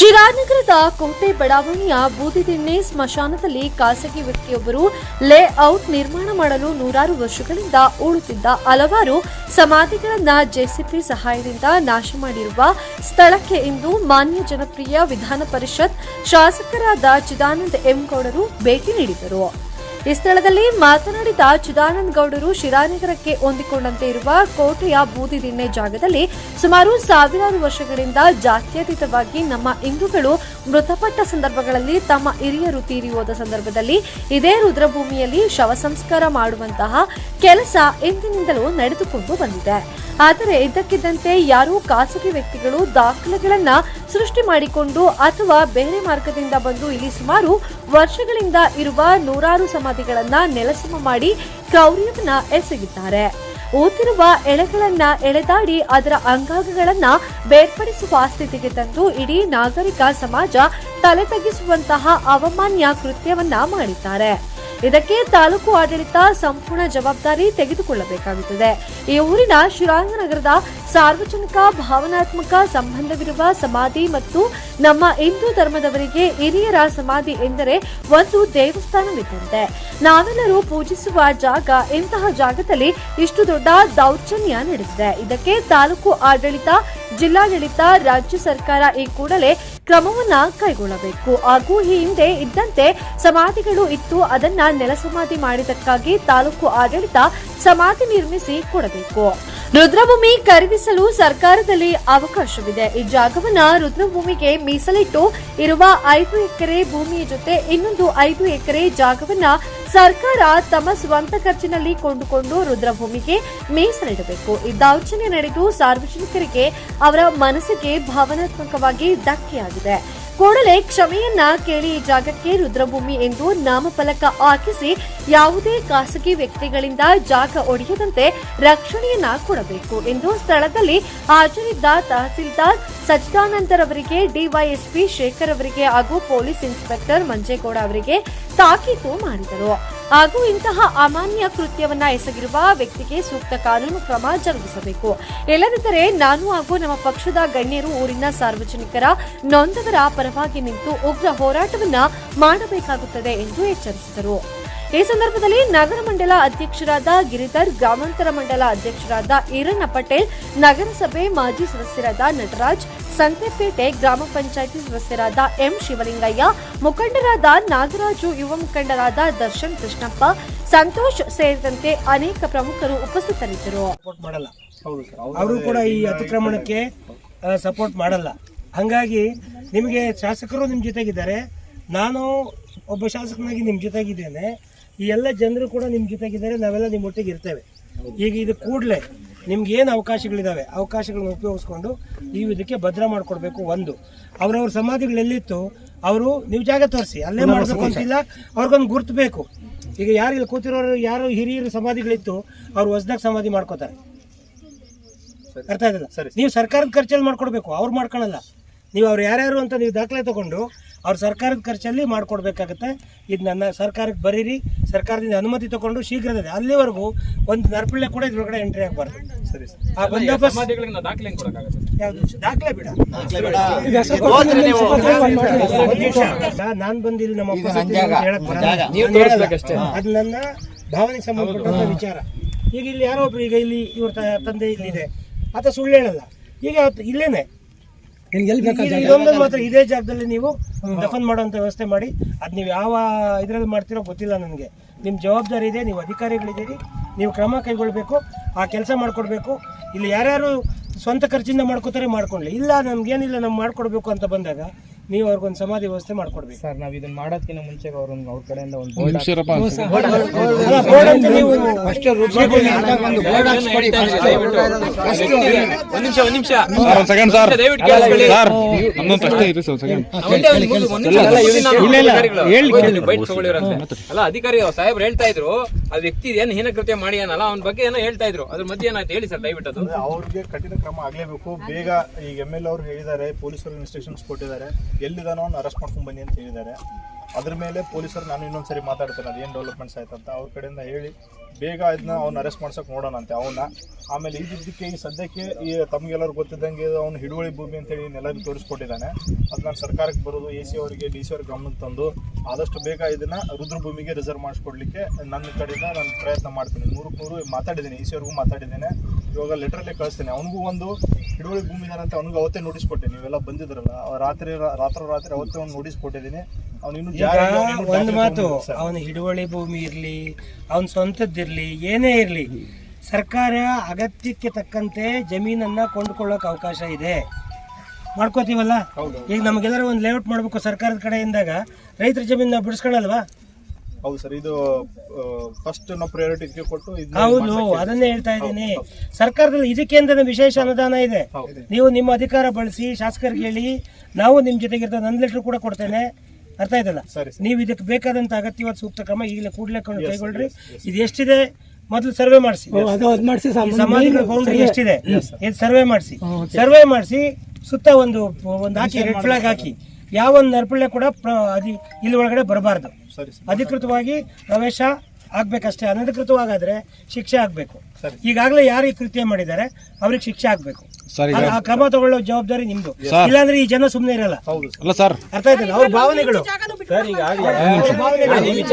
ಶಿರಾನಗರದ ಕೋಟೆ ಬಡಾವಣೆಯ ಬೂದಿದಿಣ್ಣೆ ಸ್ಮಶಾನದಲ್ಲಿ ಖಾಸಗಿ ವ್ಯಕ್ತಿಯೊಬ್ಬರು ಲೇಔಟ್ ನಿರ್ಮಾಣ ಮಾಡಲು ನೂರಾರು ವರ್ಷಗಳಿಂದ ಉಳುತ್ತಿದ್ದ ಹಲವಾರು ಸಮಾಧಿಗಳನ್ನ ಜೆಸಿಪಿ ಸಹಾಯದಿಂದ ನಾಶ ಮಾಡಿರುವ ಸ್ಥಳಕ್ಕೆ ಇಂದು ಮಾನ್ಯ ಜನಪ್ರಿಯ ವಿಧಾನ ಪರಿಷತ್ ಶಾಸಕರಾದ ಚಿದಾನಂದ ಎಂಗೌಡರು ಭೇಟಿ ನೀಡಿದರು. ಈ ಸ್ಥಳದಲ್ಲಿ ಮಾತನಾಡಿದ ಚಿದಾನಂದ ಗೌಡರು ಶಿರಾನಗರಕ್ಕೆ ಹೊಂದಿಕೊಂಡಂತೆ ಇರುವ ಕೋಟೆಯ ಬೂದಿದಿಣ್ಣೆ ಜಾಗದಲ್ಲಿ ಸುಮಾರು ಸಾವಿರಾರು ವರ್ಷಗಳಿಂದ ಜಾತ್ಯತೀತವಾಗಿ ನಮ್ಮ ಹಿಂದೂಗಳು ಮೃತಪಟ್ಟ ಸಂದರ್ಭಗಳಲ್ಲಿ ತಮ್ಮ ಹಿರಿಯರು ತೀರಿ ಹೋದ ಸಂದರ್ಭದಲ್ಲಿ ಇದೇ ರುದ್ರಭೂಮಿಯಲ್ಲಿ ಶವ ಸಂಸ್ಕಾರ ಮಾಡುವಂತಹ ಕೆಲಸ ಎಂದಿನಿಂದಲೂ ನಡೆದುಕೊಂಡು ಬಂದಿದೆ. ಆದರೆ ಇದ್ದಕ್ಕಿದ್ದಂತೆ ಯಾರೂ ಖಾಸಗಿ ವ್ಯಕ್ತಿಗಳು ದಾಖಲೆಗಳನ್ನ ಸೃಷ್ಟಿ ಮಾಡಿಕೊಂಡು ಅಥವಾ ಬೇರೆ ಮಾರ್ಗದಿಂದ ಬಂದು ಇಲ್ಲಿ ಸುಮಾರು ವರ್ಷಗಳಿಂದ ಇರುವ ನೂರಾರು ಸಮಾಧಿಗಳನ್ನ ನೆಲಸಮ ಮಾಡಿ ಕ್ರೌರ್ಯವನ್ನ ಎಸಗಿದ್ದಾರೆ. ಊತಿರುವ ಎಳೆಗಳನ್ನ ಎಳೆದಾಡಿ ಅದರ ಅಂಗಾಂಗಗಳನ್ನ ಬೇರ್ಪಡಿಸುವ ಸ್ಥಿತಿಗೆ ತಂದು ಇಡೀ ನಾಗರಿಕ ಸಮಾಜ ತಲೆ ತಗ್ಗಿಸುವಂತಹ ಅವಮಾನ್ಯ ಕೃತ್ಯವನ್ನ ಮಾಡಿದ್ದಾರೆ. ಇದಕ್ಕೆ ತಾಲೂಕು ಆಡಳಿತ ಸಂಪೂರ್ಣ ಜವಾಬ್ದಾರಿ ತೆಗೆದುಕೊಳ್ಳಬೇಕಾಗುತ್ತದೆ. ಈ ಊರಿನ ಶಿರಾಂಗನಗರದ ಸಾರ್ವಜನಿಕ, ಭಾವನಾತ್ಮಕ ಸಂಬಂಧವಿರುವ ಸಮಾಧಿ ಮತ್ತು ನಮ್ಮ ಹಿಂದೂ ಧರ್ಮದವರಿಗೆ ಹಿರಿಯರ ಸಮಾಧಿ ಎಂದರೆ ಒಂದು ದೇವಸ್ಥಾನವಿದ್ದಂತೆ. ನಾವೆಲ್ಲರೂ ಪೂಜಿಸುವ ಜಾಗ, ಇಂತಹ ಜಾಗದಲ್ಲಿ ಇಷ್ಟು ದೊಡ್ಡ ದೌರ್ಜನ್ಯ ನಡೆದಿದೆ. ಇದಕ್ಕೆ ತಾಲೂಕು ಆಡಳಿತ ಜಿಲ್ಲಾಡಳಿತ, ರಾಜ್ಯ ಸರ್ಕಾರ ಈ ಕೂಡಲೇ ಕ್ರಮವನ್ನ ಕೈಗೊಳ್ಳಬೇಕು. ಹಾಗೂ ಈ ಹಿಂದೆ ಇದ್ದಂತೆ ಸಮಾಧಿಗಳು ಇತ್ತು, ಅದನ್ನ ನೆಲಸಮಾಧಿ ಮಾಡಿದಕ್ಕಾಗಿ ತಾಲೂಕು ಆಡಳಿತ ಸಮಾಧಿ ನಿರ್ಮಿಸಿ ಕೊಡಬೇಕು. ರುದ್ರಭೂಮಿ ಖರೀದಿಸಲು ಸರ್ಕಾರದಲ್ಲಿ ಅವಕಾಶವಿದೆ. ಈ ಜಾಗವನ್ನ ರುದ್ರಭೂಮಿಗೆ ಮೀಸಲಿಟ್ಟು ಇರುವ ಐದು ಎಕರೆ ಭೂಮಿಯ ಜೊತೆ ಇನ್ನೊಂದು ಐದು ಎಕರೆ ಜಾಗವನ್ನ ಸರ್ಕಾರ ತಮ್ಮ ಸ್ವಂತ ಖರ್ಚಿನಲ್ಲಿ ಕೊಂಡುಕೊಂಡು ರುದ್ರಭೂಮಿಗೆ ಮೀಸಲಿಡಬೇಕು. ಈ ದೌರ್ಜನ್ಯ ನಡೆದು ಸಾರ್ವಜನಿಕರಿಗೆ ಅವರ ಮನಸ್ಸಿಗೆ ಭಾವನಾತ್ಮಕವಾಗಿ ಧಕ್ಕೆಯಾಗಿದೆ. ಕೂಡಲೇ ಕ್ಷಮೆಯನ್ನ ಕೇಳಿ ಜಾಗಕ್ಕೆ ರುದ್ರಭೂಮಿ ಎಂದು ನಾಮಫಲಕ ಹಾಕಿಸಿ ಯಾವುದೇ ಖಾಸಗಿ ವ್ಯಕ್ತಿಗಳಿಂದ ಜಾಗ ಒಡೆಯದಂತೆ ರಕ್ಷಣೆಯನ್ನ ಕೊಡಬೇಕು ಎಂದು ಸ್ಥಳದಲ್ಲಿ ಹಾಜರಿದ್ದ ತಹಸೀಲ್ದಾರ್ ಸಚ್ಚಿದಾನಂದರವರಿಗೆ ಡಿವೈಎಸ್ಪಿ ಶೇಖರ್ ಅವರಿಗೆ ಹಾಗೂ ಪೊಲೀಸ್ ಇನ್ಸ್ಪೆಕ್ಟರ್ ಮಂಜೇಗೌಡ ಅವರಿಗೆ ತಾಕೀತು ಮಾಡಿದರು. ಹಾಗೂ ಇಂತಹ ಅಮಾನ್ಯ ಕೃತ್ಯವನ್ನ ಎಸಗಿರುವ ವ್ಯಕ್ತಿಗೆ ಸೂಕ್ತ ಕಾನೂನು ಕ್ರಮ ಜರುಗಿಸಬೇಕು. ಇಲ್ಲದಿದ್ದರೆ ನಾನು ಹಾಗೂ ನಮ್ಮ ಪಕ್ಷದ ಗಣ್ಯರು ಊರಿನ ಸಾರ್ವಜನಿಕರ ನೊಂದವರ ಪರವಾಗಿ ನಿಂತು ಉಗ್ರ ಹೋರಾಟವನ್ನ ಮಾಡಬೇಕಾಗುತ್ತದೆ ಎಂದು ಎಚ್ಚರಿಸಿದರು. ಈ ಸಂದರ್ಭದಲ್ಲಿ ನಗರ ಮಂಡಲ ಅಧ್ಯಕ್ಷರಾದ ಗಿರಿಧರ್, ಗ್ರಾಮಾಂತರ ಮಂಡಲ ಅಧ್ಯಕ್ಷರಾದ ಈರಣ್ಣ ಪಟೇಲ್, ನಗರಸಭೆ ಮಾಜಿ ಸದಸ್ಯರಾದ ನಟರಾಜ್ ಸಂತೆಪೇಟೆ ಗ್ರಾಮ ಪಂಚಾಯಿತಿ ಸದಸ್ಯರಾದ ಎಂ ಶಿವಲಿಂಗಯ್ಯ ಮುಖಂಡರಾದ ನಾಗರಾಜು ಯುವ ಮುಖಂಡರಾದ ದರ್ಶನ್ ಕೃಷ್ಣಪ್ಪ ಸಂತೋಷ್ ಸೇರಿದಂತೆ ಅನೇಕ ಪ್ರಮುಖರು ಉಪಸ್ಥಿತರಿದ್ದರು. ಸಪೋರ್ಟ್ ಮಾಡಲ್ಲ. ಅವರು ಕೂಡ ಈ ಅತಿಕ್ರಮಣಕ್ಕೆ ಸಪೋರ್ಟ್ ಮಾಡಲ್ಲ. ಹಾಗಾಗಿ ನಿಮಗೆ ಶಾಸಕರು ನಿಮ್ಮ ಜೊತೆಗಿದ್ದಾರೆ. ನಾನು ಒಬ್ಬ ಶಾಸಕನಾಗಿ ನಿಮ್ಮ ಜೊತೆಗಿದ್ದೇನೆ. ಈ ಎಲ್ಲ ಜನರು ಕೂಡ ನಿಮ್ಮ ಜೊತೆಗಿದ್ದಾರೆ. ನಾವೆಲ್ಲ ನಿಮ್ಮ ಒಟ್ಟಿಗೆ ಇರ್ತೇವೆ. ಈಗ ಇದು ಕೂಡಲೇ ನಿಮ್ಗೆ ಏನು ಅವಕಾಶಗಳಿದ್ದಾವೆ ಅವಕಾಶಗಳನ್ನ ಉಪಯೋಗಿಸ್ಕೊಂಡು ನೀವು ಇದಕ್ಕೆ ಭದ್ರ ಮಾಡಿಕೊಡ್ಬೇಕು ಒಂದು. ಅವ್ರವ್ರ ಸಮಾಧಿಗಳು ಎಲ್ಲಿತ್ತು ಅವರು ನೀವು ಜಾಗ ತೋರಿಸಿ ಅಲ್ಲೇ ಮಾಡಬೇಕು ಅಂತಿಲ್ಲ ಅವ್ರಿಗೊಂದು ಗುರ್ತು ಬೇಕು. ಈಗ ಯಾರು ಇಲ್ಲಿ ಕೂತಿರೋರು ಯಾರು ಹಿರಿಯರು ಸಮಾಧಿಗಳಿತ್ತು ಅವ್ರು ಹೊಸ್ದಾಗ ಸಮಾಧಿ ಮಾಡ್ಕೋತಾರೆ. ಅರ್ಥ ಆಯ್ತಲ್ಲ? ನೀವು ಸರ್ಕಾರದ ಖರ್ಚಲ್ಲಿ ಮಾಡ್ಕೊಡ್ಬೇಕು ಅವ್ರು ಮಾಡ್ಕೊಳಲ್ಲ. ನೀವು ಅವ್ರು ಯಾರ್ಯಾರು ಅಂತ ನೀವು ದಾಖಲೆ ತಗೊಂಡು ಅವ್ರು ಸರ್ಕಾರದ ಖರ್ಚಲ್ಲಿ ಮಾಡಿಕೊಡ್ಬೇಕಾಗತ್ತೆ. ಇದು ನನ್ನ ಸರ್ಕಾರಕ್ಕೆ ಬರೀರಿ ಸರ್ಕಾರದಿಂದ ಅನುಮತಿ ತಗೊಂಡು ಶೀಘ್ರದಲ್ಲಿ ಅಲ್ಲಿವರೆಗೂ ಒಂದು ನರ್ಪಿಳ್ಳೆ ಕೂಡ ಇದ್ರೊಳಗಡೆ ಎಂಟ್ರಿ ಆಗಬಾರ್ದು. ಸರಿ ಆ ಬಂದೋಬಸ್ತ್ ಯಾವ್ದು? ದಾಖಲೆ ಬಿಡ. ನಾನು ಬಂದಿಲ್ಲ ನಮ್ಮ ಅಪ್ಪ ಹೇಳಕ್ ಬರಲ್ಲ. ಅದು ನನ್ನ ಭಾವನೆಗೆ ಸಂಬಂಧಪಟ್ಟಂತ ವಿಚಾರ. ಈಗ ಇಲ್ಲಿ ಯಾರೋ ಒಬ್ರು ಈಗ ಇಲ್ಲಿ ಇವ್ರ ತಂದೆ ಇಲ್ಲಿದೆ. ಆತ ಸುಳ್ಳು ಹೇಳಲ್ಲ. ಈಗ ಇದೊಂದು ಮಾತ್ರ ಇದೇ ಜಾಗದಲ್ಲಿ ನೀವು ದಫನ್ ಮಾಡುವಂತ ವ್ಯವಸ್ಥೆ ಮಾಡಿ. ಅದ್ ನೀವು ಯಾವ ಇದ್ರಲ್ಲಿ ಮಾಡ್ತಿರೋ ಗೊತ್ತಿಲ್ಲ ನನಗೆ. ನಿಮ್ಮ ಜವಾಬ್ದಾರಿ ಇದೆ ನೀವು ಅಧಿಕಾರಿಗಳಿದ್ದೀರಿ ನೀವು ಕ್ರಮ ಕೈಗೊಳ್ಬೇಕು ಆ ಕೆಲಸ ಮಾಡ್ಕೊಡ್ಬೇಕು. ಇಲ್ಲಿ ಯಾರ್ಯಾರು ಸ್ವಂತ ಖರ್ಚಿಂದ ಮಾಡ್ಕೋತಾರೆ ಮಾಡ್ಕೊಳ್ಳಿ. ಇಲ್ಲ ನಮ್ಗೇನಿಲ್ಲ ನಮ್ಗೆ ಮಾಡ್ಕೊಡ್ಬೇಕು ಅಂತ ಬಂದಾಗ ನೀವು ಅವ್ರಿಗೊಂದು ಸಮಾಧಿ ವ್ಯವಸ್ಥೆ ಮಾಡ್ಕೊಡ್ಬೇಕು ಸರ್ ನಾವ್ ಇದನ್ನ ಮಾಡೋದಕ್ಕಿಂತ ಮುಂಚೆ ಅವ್ರ ಅವ್ರ ಕಡೆಯಿಂದ ಒಂದು ಬೋರ್ಡ್ ಅಧಿಕಾರಿ ಸಾಹೇಬ್ರು ಹೇಳ್ತಾ ಇದ್ರು ಆ ವ್ಯಕ್ತಿ ಏನು ಹೀನಕೃತ್ಯ ಕೃತ್ಯ ಏನಲ್ಲ ಅವ್ನ ಬಗ್ಗೆ ಏನೋ ಹೇಳ್ತಾ ಇದ್ರು. ಅದ್ರ ಮಧ್ಯೆ ಏನಾಯ್ತು? ಹೇಳಿ ಸರ್ ದಯವಿಟ್ಟು ಅದು. ಅವ್ರಿಗೆ ಕಠಿಣ ಕ್ರಮ ಆಗ್ಲೇಬೇಕು. ಬೇಗ ಈಗ ಎಂ ಎಲ್ ಅವರು ಹೇಳಿದ್ದಾರೆ ಪೊಲೀಸರು ಇನ್ಸ್ಟ್ರಕ್ಷನ್ಸ್ ಕೊಟ್ಟಿದ್ದಾರೆ. ಎಲ್ಲಿದಾನೋ ಅವ್ನು ಅರೆಸ್ಟ್ ಮಾಡ್ಕೊಂಡ್ ಬನ್ನಿ ಅಂತ ಹೇಳಿದ್ದಾರೆ. ಅದ್ರ ಮೇಲೆ ಪೊಲೀಸರು ನಾನು ಇನ್ನೊಂದ್ಸರಿ ಮಾತಾಡ್ತೇನೆ ಅದೇನು ಡೆವಲಪ್ಮೆಂಟ್ಸ್ ಆಯ್ತಂತ ಅವ್ರ ಕಡೆಯಿಂದ ಹೇಳಿ, ಬೇಗ ಇದನ್ನ ಅವ್ನು ಅರೆಸ್ಟ್ ಮಾಡ್ಸೋಕೆ ನೋಡೋಣಂತೆ ಅವನ್ನ ಆಮೇಲೆ ಇದ್ದಿದ್ದಕ್ಕೆ ಈ ಸದ್ಯಕ್ಕೆ ಈ ತಮಗೆಲ್ಲರೂ ಗೊತ್ತಿದ್ದಂಗೆ ಅವ್ನು ಹಿಡುವಳಿ ಭೂಮಿ ಅಂತೇಳಿ ಎಲ್ಲರಿಗೂ ತೋರಿಸ್ಕೊಟ್ಟಿದ್ದಾನೆ. ಅದು ನಾನು ಸರ್ಕಾರಕ್ಕೆ ಬರೋದು ಎ ಸಿ ಅವರಿಗೆ ಡಿ ಸಿ ಅವ್ರಿಗೆ ಗಮನಕ್ಕೆ ತಂದು ಆದಷ್ಟು ಬೇಗ ಇದನ್ನ ರುದ್ರಭೂಮಿಗೆ ರಿಸರ್ವ್ ಮಾಡಿಸ್ಕೊಡ್ಲಿಕ್ಕೆ ನನ್ನ ಕಡೆಯಿಂದ ನಾನು ಪ್ರಯತ್ನ ಮಾಡ್ತೀನಿ. ನೂರಕ್ಕೆ ನೂರು ಮಾತಾಡಿದ್ದೀನಿ ಎ ಸಿ ಅವ್ರಿಗೂ ಮಾತಾಡಿದ್ದೀನಿ. ಇವಾಗ ಲೆಟ್ರಲ್ಲೇ ಕಳಿಸ್ತೇನೆ. ಅವನಿಗೂ ಒಂದು ಹಿಡುವಳಿ ಭೂಮಿ ಇದಾನಂತ ಅವನಿಗೂ ಅವತ್ತೇ ನೋಟಿಸ್ ಕೊಟ್ಟೆ. ನೀವೆಲ್ಲ ಬಂದಿದ್ರಲ್ಲ, ರಾತ್ರಿ, ರಾತ್ರೋ ರಾತ್ರಿ ಅವತ್ತೇ ಅವ್ನು ನೋಟಿಸ್ ಕೊಟ್ಟಿದ್ದೀನಿ. ಒಂದು ಮಾತು. ಅವನ ಹಿಡುವಳಿ ಭೂಮಿ ಇರಲಿ ಅವನ ಸ್ವಂತದ್ದಿರಲಿ ಏನೇ ಇರಲಿ ಸರ್ಕಾರ ಅಗತ್ಯಕ್ಕೆ ತಕ್ಕಂತೆ ಜಮೀನನ್ನ ಕೊಂಡ್ಕೊಳ್ಳೋಕೆ ಅವಕಾಶ ಇದೆ. ಮಾಡ್ಕೋತೀವಲ್ಲ? ಈಗ ನಮಗೆಲ್ಲರೂ ಒಂದು ಲೇಔಟ್ ಮಾಡಬೇಕು ಸರ್ಕಾರದ ಕಡೆಯಿಂದಾಗ ರೈತರ ಜಮೀನು ನಾವು ಬಿಡಿಸ್ಕೊಳಲ್ವಾ? ಹೌದು ಸರ್ ಇದು ಫಸ್ಟ್ ನಾವು ಪ್ರಯಾರಿಟಿ ಕೊಟ್ಟು ಹೌದು ಅದನ್ನೇ ಹೇಳ್ತಾ ಇದ್ದೀನಿ. ಸರ್ಕಾರದಲ್ಲಿ ಇದಕ್ಕೆ ವಿಶೇಷ ಅನುದಾನ ಇದೆ. ನೀವು ನಿಮ್ಮ ಅಧಿಕಾರ ಬಳಸಿ ಶಾಸಕರಿಗೆ ಹೇಳಿ ನಾವು ನಿಮ್ಮ ಜೊತೆಗಿರ್ತ ನನ್ನ ಲೆಟ್ರ್ ಕೂಡ ಕೊಡ್ತೇನೆ. ಅರ್ಥ ಆಯ್ತಲ್ಲ? ಸರಿ ನೀವು ಇದಕ್ಕೆ ಬೇಕಾದಂತ ಅಗತ್ಯವಾದ ಸೂಕ್ತ ಕ್ರಮ ಈಗಲೇ ಕೂಡಲೇ ಕೈಗೊಳ್ಳ್ರಿ ಇದು ಎಷ್ಟಿದೆ ಮೊದಲು ಸರ್ವೆ ಮಾಡಿಸಿ. ಸಮಾಧಿಗಳ ಬೌಂಡ್ರಿ ಎಷ್ಟಿದೆ? ಇದು ಸರ್ವೆ ಮಾಡಿಸಿ. ಸರ್ವೆ ಮಾಡಿಸಿ ಸುತ್ತ ಒಂದು ಒಂದು ಹಾಕಿ ರೆಡ್ ಫ್ಲಾಗ್ ಹಾಕಿ. ಯಾವ ಒಂದು ನರ್ಪಳ್ಳೆ ಕೂಡ ಪ್ರ- ಅದಿ ಇಲ್ಲಿ ಒಳಗಡೆ ಬರಬಾರ್ದು. ಸರಿ. ಅಧಿಕೃತವಾಗಿ ಪ್ರವೇಶ ಆಗ್ಬೇಕಷ್ಟೇ. ಅನಧಿಕೃತವಾಗಾದ್ರೆ ಶಿಕ್ಷೆ ಆಗ್ಬೇಕು. ಈಗಾಗಲೇ ಯಾರು ಈ ಕೃತ್ಯ ಮಾಡಿದ್ದಾರೆ ಅವ್ರಿಗೆ ಶಿಕ್ಷೆ ಆಗ್ಬೇಕು. ಸರ್ ಆ- ಕ್ರಮ ತಗೊಳ್ಳೋ ಜವಾಬ್ದಾರಿ ನಿಮ್ದು. ಇಲ್ಲಾಂದ್ರೆ ಈ ಜನ ಸುಮ್ಮನೆ ಇರಲ್ಲ. ಹೌದು ಸರ್ ಅಲ್ಲ ಸರ್ ಅರ್ಥ ಆಯ್ತಲ್ಲ? ಅವ್ರ ಭಾವನೆಗಳು. ಅವ್ರ ಭಾವನೆಗಳು.